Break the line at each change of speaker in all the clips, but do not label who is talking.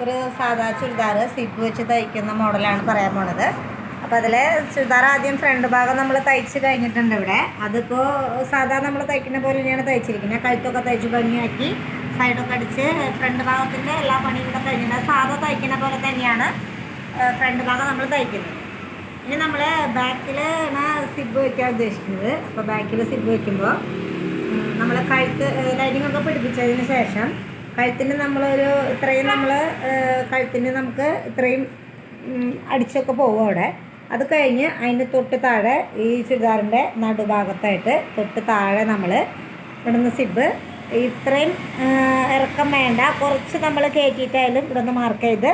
നമുക്കൊരു സാധാ ചുരിദാർ സിപ്പ് വെച്ച് തയ്ക്കുന്ന മോഡലാണ് പറയാൻ പോണത്. അപ്പോൾ അതിൽ ചുരിദാർ ആദ്യം ഫ്രണ്ട് ഭാഗം നമ്മൾ തയ്ച്ച് കഴിഞ്ഞിട്ടുണ്ട് ഇവിടെ. അതിപ്പോൾ സാധാ നമ്മൾ തയ്ക്കുന്ന പോലെ തന്നെയാണ് തയ്ച്ചിരിക്കുന്നത്. കഴുത്തൊക്കെ തയ്ച്ച് ഭംഗിയാക്കി സൈഡൊക്കെ അടിച്ച് ഫ്രണ്ട് ഭാഗത്തിന്റെ എല്ലാ പണിയും കൂടെ കഴിഞ്ഞിട്ടുണ്ട്. സാധാ തയ്ക്കുന്ന പോലെ തന്നെയാണ് ഫ്രണ്ട് ഭാഗം നമ്മൾ തയ്ക്കുന്നത്. ഇനി നമ്മൾ ബാക്കിലാണ് സിബ് വയ്ക്കാൻ ഉദ്ദേശിക്കുന്നത്. അപ്പോൾ ബാക്കിൽ സിബ് വയ്ക്കുമ്പോൾ നമ്മൾ കഴുത്ത് ലൈനിങ് ഒക്കെ പിടിപ്പിച്ചതിന് ശേഷം കഴുത്തിന് നമ്മളൊരു ഇത്രയും നമ്മൾ കഴുത്തിന് നമുക്ക് ഇത്രയും അടിച്ചൊക്കെ പോകും അവിടെ. അത് കഴിഞ്ഞ് അതിന് തൊട്ട് താഴെ ഈ ചുരിദാറിന്റെ നടുഭാഗത്തായിട്ട് തൊട്ട് താഴെ നമ്മൾ ഇവിടുന്ന് സിബ് ഇത്രയും ഇറക്കം വേണ്ട. കുറച്ച് നമ്മൾ കയറ്റിയിട്ടായാലും ഇവിടുന്ന് മാർക്ക് ചെയ്ത്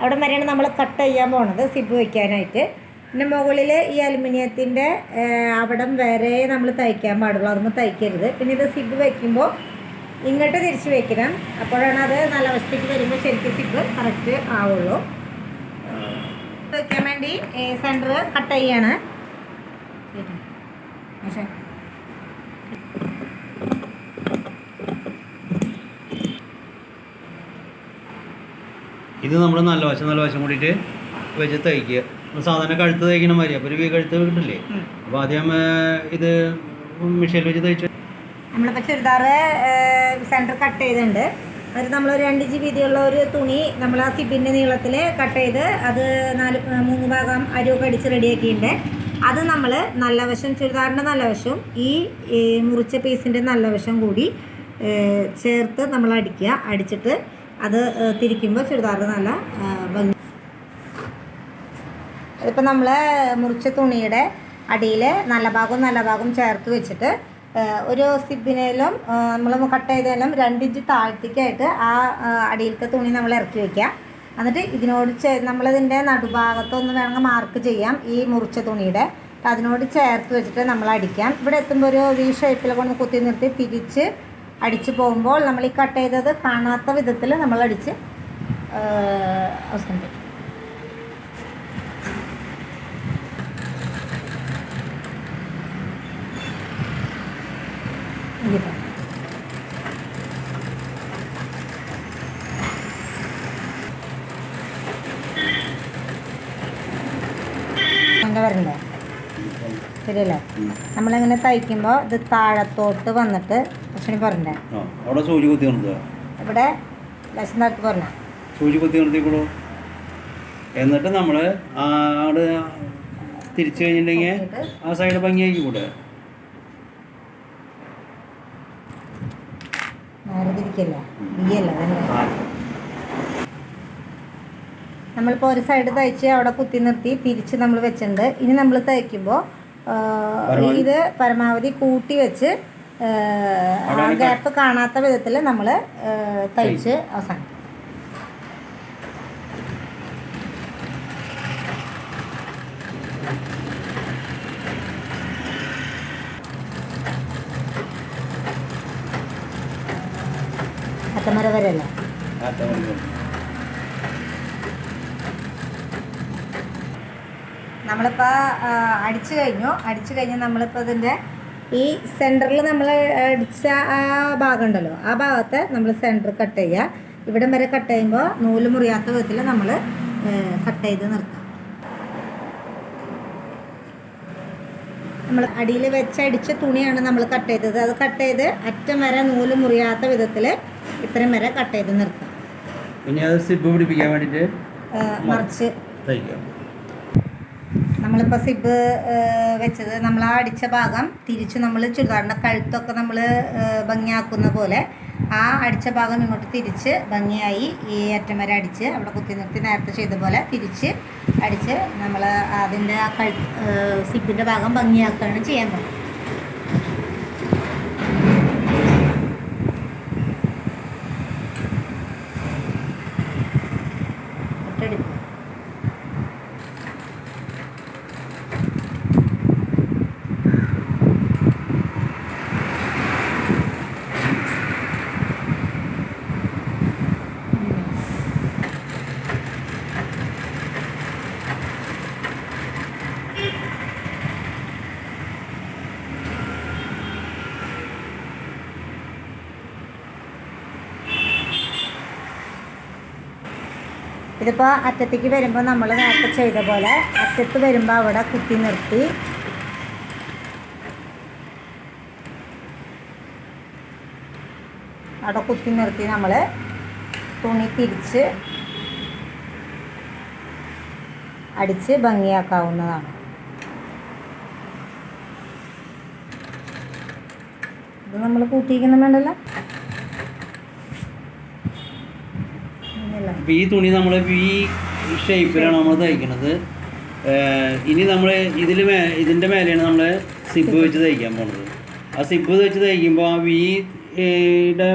അവിടെ വരെയാണ് നമ്മൾ കട്ട് ചെയ്യാൻ പോണത് സിബ് വയ്ക്കാനായിട്ട്. പിന്നെ മുകളിൽ ഈ അലുമിനിയത്തിന്റെ അവിടം വരെ നമ്മൾ തയ്ക്കാൻ പാടുള്ളൂ. അതൊന്നും തയ്ക്കരുത്. പിന്നെ ഇത് സിബ് വയ്ക്കുമ്പോൾ ഇങ്ങോട്ട് തിരിച്ച് വെക്കണം. അപ്പോഴാണ് അത് നല്ല അവസ്ഥയ്ക്ക് വരുമ്പോൾ ശരിക്കും സിപ്പ് കറക്റ്റ് ആവുള്ളൂ. വയ്ക്കാൻ വേണ്ടി സെന്റർ കട്ട് ചെയ്യാണ്. പക്ഷേ
ഇത് നമ്മൾ നല്ല വശം നല്ല വശം കൂടിയിട്ട് വെച്ച് തയ്ക്കുക സാധാരണ കഴുത്ത് തയ്ക്കണ മാതിരി അപ്പോൾ ഒരു വീ കഴുത്ത് കിട്ടില്ലേ? അപ്പോൾ ആദ്യം ഇത് മെഷീനിൽ വെച്ച് തയ്ച്ചു
നമ്മളിപ്പോൾ ചുരിദാർ സെന്റർ കട്ട് ചെയ്തിട്ടുണ്ട്. അത് നമ്മൾ രണ്ട് ജി വീതിയുള്ള ഒരു തുണി നമ്മൾ ആ സിബിന്റെ നീളത്തിൽ കട്ട് ചെയ്ത് അത് നാല് മൂന്ന് ഭാഗം അരിയൊക്കെ അടിച്ച് റെഡിയാക്കിയിട്ടുണ്ട് അത് നമ്മൾ നല്ല വശം ചുരിദാറിന്റെ നല്ല വശവും ഈ മുറിച്ച പീസിന്റെ നല്ല വശം കൂടി ചേർത്ത് നമ്മൾ അടിക്കുക. അടിച്ചിട്ട് അത് തിരിക്കുമ്പോൾ ചുരിദാർ നല്ല ഭംഗി. ഇപ്പം നമ്മൾ മുറിച്ച തുണിയുടെ അടിയിൽ നല്ല ഭാഗവും നല്ല ഭാഗവും ചേർത്ത് വെച്ചിട്ട് ഒരു സിബിനേലും നമ്മൾ കട്ട് ചെയ്തതിലും രണ്ടിഞ്ച് താഴ്ത്തിക്കായിട്ട് ആ അടിയിലത്തെ തുണി നമ്മൾ ഇറക്കി വയ്ക്കുക എന്നിട്ട് ഇതിനോട് ചേ നമ്മളതിന്റെ നടുഭാഗത്തൊന്ന് വേണമെങ്കിൽ മാർക്ക് ചെയ്യാം ഈ മുറിച്ച തുണിയുടെ. അതിനോട് ചേർത്ത് വെച്ചിട്ട് നമ്മൾ അടിക്കാം. ഇവിടെ എത്തുമ്പോൾ ഒരു വി ഷേപ്പിൽ കൊണ്ട് കുത്തി നിർത്തി തിരിച്ച് അടിച്ച് പോകുമ്പോൾ നമ്മൾ ഈ കട്ട് ചെയ്തത് കാണാത്ത വിധത്തിൽ നമ്മൾ അടിച്ച് അവസാനിപ്പിക്കും. ഇങ്ങനെ. അങ്ങനെ വരണ്ടേ ശരിയല്ലേ? നമ്മളിങ്ങനെ തയ്ക്കുമ്പോൾ ഇത് താഴത്തോട്ട് വന്നിട്ട് ഭക്ഷണി പറഞ്ഞേ
അവിടെ സൂചി കുത്തി
ഇവിടെ ലക്ഷം താഴത്ത് പറഞ്ഞ.
സൂചി കുത്തി നിർത്തിക്കൂടോ എന്നിട്ട് നമ്മൾ ആട് തിരിച്ചു കഴിഞ്ഞിട്ടുണ്ടെങ്കിൽ ആ സൈഡ് ഭംഗിയാക്കി കൂടെ
നേരെ തിരിക്കല്ല ബി അല്ല നമ്മളിപ്പോൾ ഒരു സൈഡ് തയ്ച്ച് അവിടെ കുത്തി നിർത്തി തിരിച്ച് നമ്മൾ വെച്ചിട്ടുണ്ട്. ഇനി നമ്മൾ തയ്ക്കുമ്പോൾ ഇത് പരമാവധി കൂട്ടി വെച്ച് ഗ്യാപ്പ് കാണാത്ത വിധത്തിൽ നമ്മൾ തയ്ച്ച് അവസാനം
അത്ര മതി.
നമ്മളിപ്പോൾ അടിച്ചു കഴിഞ്ഞു. അടിച്ചു കഴിഞ്ഞ് നമ്മളിപ്പോൾ ഇതിന്റെ ഈ സെന്ററിൽ നമ്മൾ അടിച്ച ആ ഭാഗം ഉണ്ടല്ലോ ആ ഭാഗത്തെ നമ്മൾ സെന്റർ കട്ട് ചെയ്യുക. ഇവിടം വരെ കട്ട് ചെയ്യുമ്പോൾ നൂൽ മുറിയാത്ത വിധത്തിൽ നമ്മൾ കട്ട് ചെയ്ത് നിർത്താം. നമ്മൾ അടിയിൽ വെച്ചടിച്ച തുണിയാണ് നമ്മൾ കട്ട് ചെയ്തത്. അത് കട്ട് ചെയ്ത് അറ്റം വരെ നൂൽ മുറിയാത്ത വിധത്തിൽ ഇത്രയും വരെ കട്ട് ചെയ്ത് നിർത്താം.
ഇനി അത് സിബ് പിടിപ്പിക്കാൻ വേണ്ടിയിട്ട്
മറിച്ച്. നമ്മളിപ്പോൾ സിബ് വെച്ചത് നമ്മൾ ആ അടിച്ച ഭാഗം തിരിച്ച് നമ്മൾ ചുരിദാറിന്റെ കഴുത്തൊക്കെ നമ്മൾ ഭംഗിയാക്കുന്ന പോലെ ആ അടിച്ച ഭാഗം ഇങ്ങോട്ട് തിരിച്ച് ഭംഗിയായി ഈ അറ്റം വരെ അടിച്ച് അവിടെ കുത്തി നിർത്തി നേരത്തെ ചെയ്ത പോലെ തിരിച്ച് അടിച്ച് നമ്മൾ അതിന്റെ ആ കഴു സിബിന്റെ ഭാഗം ഭംഗിയാക്കുകയാണ് ചെയ്യാൻ പോകുന്നത് ഇതിപ്പോൾ അറ്റത്തേക്ക് വരുമ്പോൾ നമ്മൾ നേരത്തെ ചെയ്ത പോലെ അറ്റത്ത് വരുമ്പോൾ അവിടെ കുത്തി നിർത്തി. അവിടെ കുത്തി നിർത്തി നമ്മൾ തുണി തിരിച്ച് അടിച്ച് ഭംഗിയാക്കാവുന്നതാണ്. ഇത് നമ്മൾ കൂട്ടിയിരിക്കണം വേണ്ടല്ലോ?
അപ്പോൾ ഈ തുണി നമ്മൾ ഈ ഷേപ്പിലാണ് നമ്മൾ തയ്ക്കുന്നത് ഇനി നമ്മൾ ഇതിൽ മേ ഇതിന്റെ മേലെയാണ് നമ്മൾ സിബ് വെച്ച് തയ്ക്കാൻ പോണത്. ആ സിബ് വെച്ച് തയ്ക്കുമ്പോൾ ആ വിയുടെ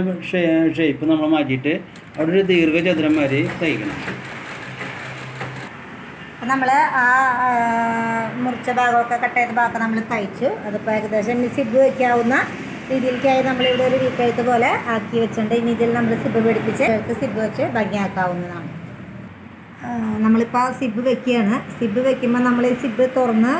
ഷേപ്പ് നമ്മൾ മാറ്റിയിട്ട് അവിടെ ഒരു ദീർഘചതുരം വരെ തയ്ക്കണം
നമ്മൾ ആ മുറിച്ച ഭാഗമൊക്കെ കട്ട് ചെയ്ത ഭാഗമൊക്കെ നമ്മൾ തയ്ച്ചു. അതിപ്പോൾ ഏകദേശം സിബ് വയ്ക്കാവുന്ന രീതിയിലേക്കായി നമ്മളിവിടെ ഒരു വീക്കഴുത്ത് പോലെ ആക്കി വെച്ചിട്ടുണ്ട്. ഇനി ഇതിൽ നമ്മൾ സിബ് പിടിപ്പിച്ച് കഴുത്ത് സിബ് വെച്ച് ഭംഗിയാക്കാവുന്നതാണ്. നമ്മളിപ്പോൾ സിബ് വെക്കുകയാണ്. സിബ് വെക്കുമ്പോൾ നമ്മൾ ഈ സിബ് തുറന്ന്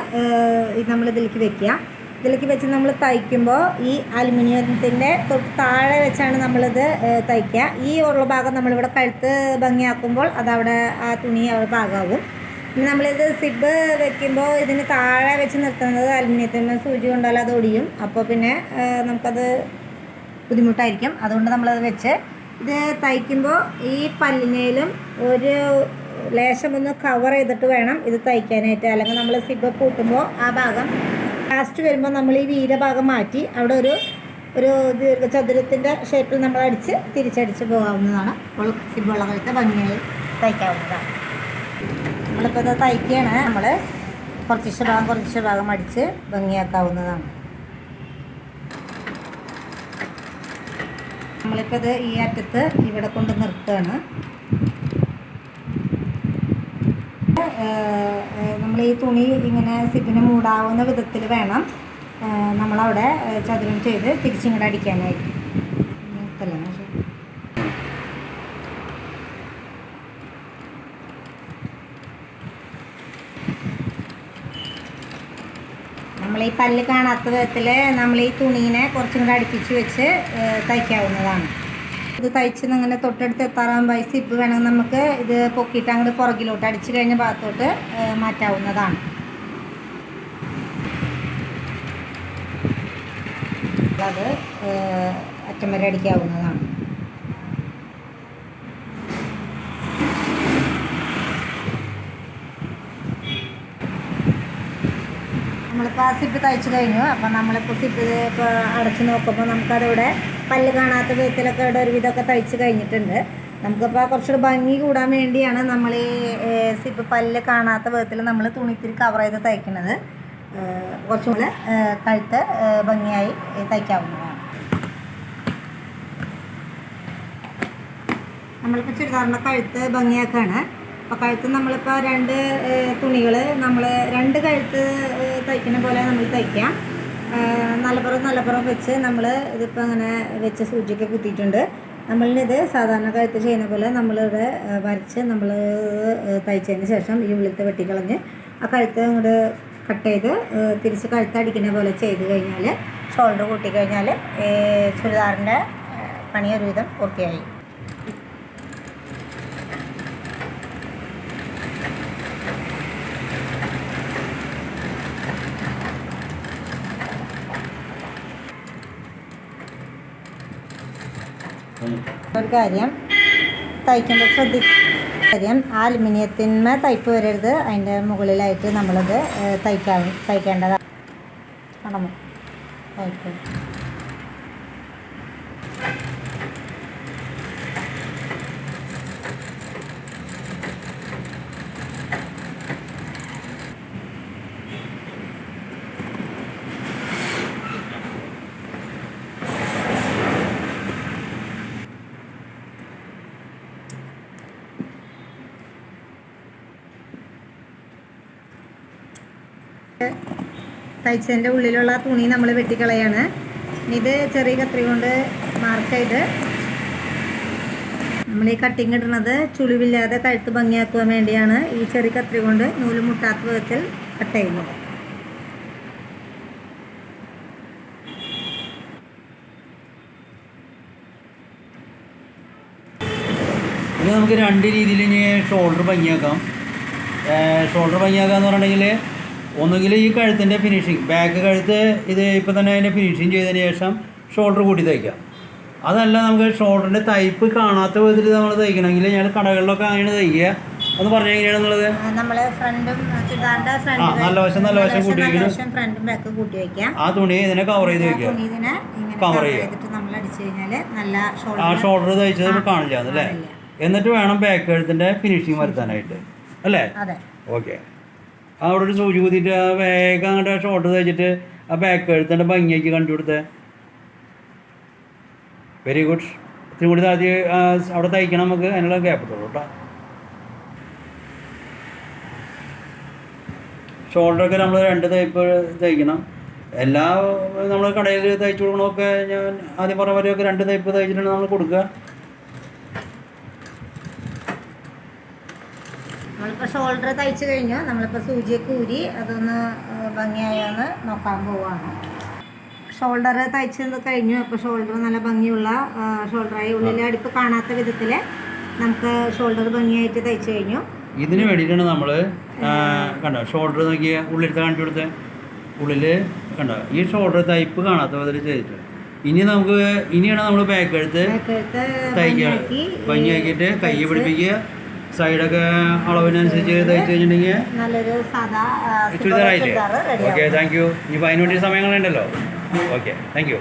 നമ്മൾ ഇതിലേക്ക് വെക്കുക. ഇതിലേക്ക് വെച്ച് നമ്മൾ തയ്ക്കുമ്പോൾ ഈ അലുമിനിയത്തിന്റെ തൊട്ട് താഴെ വെച്ചാണ് നമ്മളിത് തയ്ക്കുക. ഈ ഉള്ള ഭാഗം നമ്മളിവിടെ കഴുത്ത് ഭംഗിയാക്കുമ്പോൾ അതവിടെ ആ തുണി ഭാഗമാകും. പിന്നെ നമ്മളിത് സിബ് വെക്കുമ്പോൾ ഇതിന് താഴെ വെച്ച് നിർത്തുന്നത് അലുമിനിയത്തിന് സൂചി കൊണ്ടാൽ അത് ഒടിയും. അപ്പോൾ പിന്നെ നമുക്കത് ബുദ്ധിമുട്ടായിരിക്കും. അതുകൊണ്ട് നമ്മളത് വെച്ച് ഇത് തയ്ക്കുമ്പോൾ ഈ പല്ലിനേലും ഒരു ലേശം ഒന്ന് കവർ ചെയ്തിട്ട് വേണം ഇത് തയ്ക്കാനായിട്ട്. അല്ലെങ്കിൽ നമ്മൾ സിബ് കൂട്ടുമ്പോൾ ആ ഭാഗം ലാസ്റ്റ് വരുമ്പോൾ നമ്മൾ ഈ വീര ഭാഗം മാറ്റി അവിടെ ഒരു ഒരു ദീർഘചതുരത്തിന്റെ ഷേപ്പിൽ നമ്മൾ അടിച്ച് തിരിച്ചടിച്ച് പോകാവുന്നതാണ്. അപ്പോൾ സിബുള്ള കഴുത്ത് ഭംഗിയായി തയ്ക്കാവുന്നതാണ്. നമ്മളിപ്പോൾ ഇത് തയ്ക്കുകയാണ് നമ്മൾ കുറച്ച് ഭാഗം കുറച്ച് ഭാഗം അടിച്ച് ഭംഗിയാക്കാവുന്നതാണ്. നമ്മളിപ്പോൾ ഇത് ഈ അറ്റത്ത് ഇവിടെ കൊണ്ട് നിർത്തുകയാണ്. നമ്മൾ ഈ തുണി ഇങ്ങനെ സിബിന് മൂടാവുന്ന വിധത്തിൽ വേണം. നമ്മളവിടെ ചതുരം ചെയ്ത് തിരിച്ചിങ്ങോട്ട് അടിക്കാനായിട്ട് നിർത്തല്ലേ പക്ഷേ നമ്മൾ ഈ പല്ല് കാണാത്ത വിധത്തിൽ നമ്മൾ ഈ തുണീനെ കുറച്ചും കൂടെ അടുപ്പിച്ച് വെച്ച് തയ്ക്കാവുന്നതാണ്. ഇത് തയ്ച്ച് ഇങ്ങനെ തൊട്ടടുത്ത് എത്താറാകും പൈസ സിബ് വേണമെങ്കിൽ നമുക്ക് ഇത് പൊക്കിയിട്ട് അങ്ങോട്ട് പുറകിലോട്ട് അടിച്ച് കഴിഞ്ഞ ഭാഗത്തോട്ട് മാറ്റാവുന്നതാണ്. അത് അറ്റം വരെ അടിക്കാവുന്നതാണ്. നമ്മളിപ്പോൾ സിപ്പ് തയ്ച്ചു കഴിഞ്ഞു. അപ്പോൾ നമ്മളിപ്പോൾ സിപ്പ് ഇപ്പോൾ അടച്ച് നോക്കുമ്പോൾ നമുക്കതിവിടെ പല്ല് കാണാത്ത വിധത്തിലൊക്കെ ഇവിടെ ഒരുവിധമൊക്കെ തയ്ച്ച് കഴിഞ്ഞിട്ടുണ്ട്. നമുക്കിപ്പോൾ കുറച്ചുകൂടി ഭംഗി കൂടാൻ വേണ്ടിയാണ് നമ്മൾ ഈ സിപ്പ് പല്ല് കാണാത്ത വിധത്തിൽ നമ്മൾ തുണിത്തിരി കവർ ചെയ്ത് തയ്ക്കുന്നത് കുറച്ചും കൂടെ കഴുത്ത് ഭംഗിയായി തയ്ക്കാവുന്നതാണ്. നമ്മളിപ്പോൾ ചുരിദാറിന്റെ കഴുത്ത് ഭംഗിയാക്കാണ്. അപ്പോൾ കഴുത്ത് നമ്മളിപ്പോൾ രണ്ട് തുണികൾ നമ്മൾ രണ്ട് കഴുത്ത് തയ്ക്കുന്ന പോലെ നമ്മൾ തയ്ക്കാം. നല്ലപ്പുറം നല്ലപ്പുറം വെച്ച് നമ്മൾ ഇതിപ്പോൾ അങ്ങനെ വെച്ച് സൂചിയൊക്കെ കുത്തിയിട്ടുണ്ട്. നമ്മളിത് സാധാരണ കഴുത്ത് ചെയ്യുന്ന പോലെ നമ്മളിവിടെ വരച്ച് നമ്മൾ തയ്ച്ചതിന് ശേഷം ഈ ഉള്ളിലത്തെ വെട്ടിക്കളഞ്ഞ് ആ കഴുത്ത് അങ്ങോട്ട് കട്ട് ചെയ്ത് തിരിച്ച് കഴുത്ത് അടിക്കുന്ന പോലെ ചെയ്ത് കഴിഞ്ഞാൽ ഷോൾഡർ കൂട്ടിക്കഴിഞ്ഞാൽ ചുരിദാറിന്റെ പണിയൊരുവിധം പൂർത്തിയായി. ഒരു കാര്യം. തയ്ക്കുമ്പോൾ ശ്രദ്ധിക്കുന്ന കാര്യം അലുമിനിയത്തിന്മേ തയ്പ്പ് വരരുത്. അതിന്റെ മുകളിലായിട്ട് നമ്മളത് തയ്ക്കാൻ തയ്ക്കാ തയ്ക്കേണ്ടതാണ് കടമ തയ്ക്കും. തയ്ച്ചതിന്റെ ഉള്ളിലുള്ള തുണി നമ്മൾ വെട്ടിക്കളയാണ്. ഇത് ചെറിയ കത്രി കൊണ്ട് മാർക്ക് ചെയ്ത് നമ്മൾ ഈ കട്ടിങ് ഇടുന്നത് ചുളിവില്ലാതെ കഴുത്ത് ഭംഗിയാക്കുവാൻ വേണ്ടിയാണ് ഈ ചെറിയ കത്രി കൊണ്ട് നൂൽ മുട്ടാത്ത വിധത്തിൽ കട്ട് ചെയ്യുന്നത്.
നമുക്ക് രണ്ട് രീതിയിൽ ഇനി ഷോൾഡർ ഭംഗിയാക്കാം. ഷോൾഡർ ഭംഗിയാക്കാന്ന് പറഞ്ഞിട്ടുണ്ടെങ്കിൽ ഒന്നുകിൽ ഈ കഴുത്തിന്റെ ഫിനിഷിങ് ബാക്ക് കഴുത്ത് ഇത് ഇപ്പം തന്നെ അതിന്റെ ഫിനിഷിങ് ചെയ്തതിന് ശേഷം ഷോൾഡർ കൂട്ടി തയ്ക്കാം. അതല്ല നമുക്ക് ഷോൾഡറിന്റെ തയ്പ്പ് കാണാത്ത വിധത്തിൽ നമ്മൾ തയ്ക്കണമെങ്കിൽ ഞാൻ കടകളിലൊക്കെ അങ്ങനെയാണ് തയ്ക്കുക. അത് പറഞ്ഞാൽ എങ്ങനെയാണെന്നുള്ളത് ആ, നല്ല വശം, നല്ല വശം കൂട്ടി വെക്കണം. ആ തുണി ഇതിനെ കവർ ചെയ്ത് വെക്കുക. cover ചെയ്യുക. ആ
ഷോൾഡർ
തയ്ച്ചത് നമുക്ക് കാണില്ല എന്നല്ലേ എന്നിട്ട് വേണം ബാക്ക് കഴുത്തിന്റെ ഫിനിഷിങ് വരുത്താനായിട്ട്. അല്ലേ? ഓക്കെ അവിടെ ഒരു സൂചി കുത്തിയിട്ട് വേഗം അങ്ങോട്ട് ഷോട്ട് തയ്ച്ചിട്ട് ആ ബാക്ക് എഴുത്തേണ്ട ഭംഗിയാക്കി കണ്ടു കൊടുത്തേ വെരി ഗുഡ് ഇത്തിരി കൂടി ആദ്യം അവിടെ തയ്ക്കണം നമുക്ക് അതിനുള്ള ഗ്യാപ്പ് ഇട്ടുള്ളൂ കേട്ടോ ഷോൾഡറൊക്കെ നമ്മൾ രണ്ട് തയ്പ്പ് തയ്ക്കണം. എല്ലാ നമ്മൾ കടയിൽ തയ്ച്ചു കൊടുക്കണമൊക്കെ ഞാൻ ആദ്യം പറഞ്ഞ പോലെയൊക്കെ രണ്ട് തയ്പ്പ് തയ്ച്ചിട്ടാണ് നമ്മൾ കൊടുക്കുക.
നമ്മളിപ്പോൾ ഷോൾഡർ തയ്ച്ചു കഴിഞ്ഞു. നമ്മളിപ്പോൾ സൂചിയൊക്കെ കൂരി അതൊന്ന് ഭംഗിയായൊന്ന് നോക്കാൻ പോവാണ്. ഷോൾഡർ തയ്ച്ചത് കഴിഞ്ഞു. അപ്പോൾ ഷോൾഡർ നല്ല ഭംഗിയുള്ള ഷോൾഡറായി ഉള്ളിലെ അടുപ്പ് കാണാത്ത വിധത്തിൽ നമുക്ക് ഷോൾഡർ ഭംഗിയായിട്ട് തയ്ച്ചു കഴിഞ്ഞു.
ഇതിന് വേണ്ടിയിട്ടാണ് നമ്മൾ കണ്ടോ ഷോൾഡർ നോക്കിയ ഉള്ളിലത്തെ കാണിച്ചു കൊടുത്തത് ഉള്ളിൽ കണ്ടോ ഈ ഷോൾഡർ തയ്പ്പ് കാണാത്ത വിധത്തിൽ ചെയ്തിട്ട് ഇനി നമുക്ക് ഇനിയാണ് നമ്മൾ ബാക്ക് എടുത്ത് തയ്ക്കുക.
ഭംഗിയാക്കി
ഭംഗിയാക്കിയിട്ട് കൈ പിടിപ്പിക്കുക. സൈഡൊക്കെ അളവിനനുസരിച്ച് തയ്ച്ച് കഴിഞ്ഞിട്ടുണ്ടെങ്കിൽ
നല്ലൊരു സാധാ
ചുരിദാറായില്ലേ ഓക്കെ താങ്ക് യു ഇനി അതിനുവേണ്ടി സമയങ്ങളുണ്ടല്ലോ. Okay thank you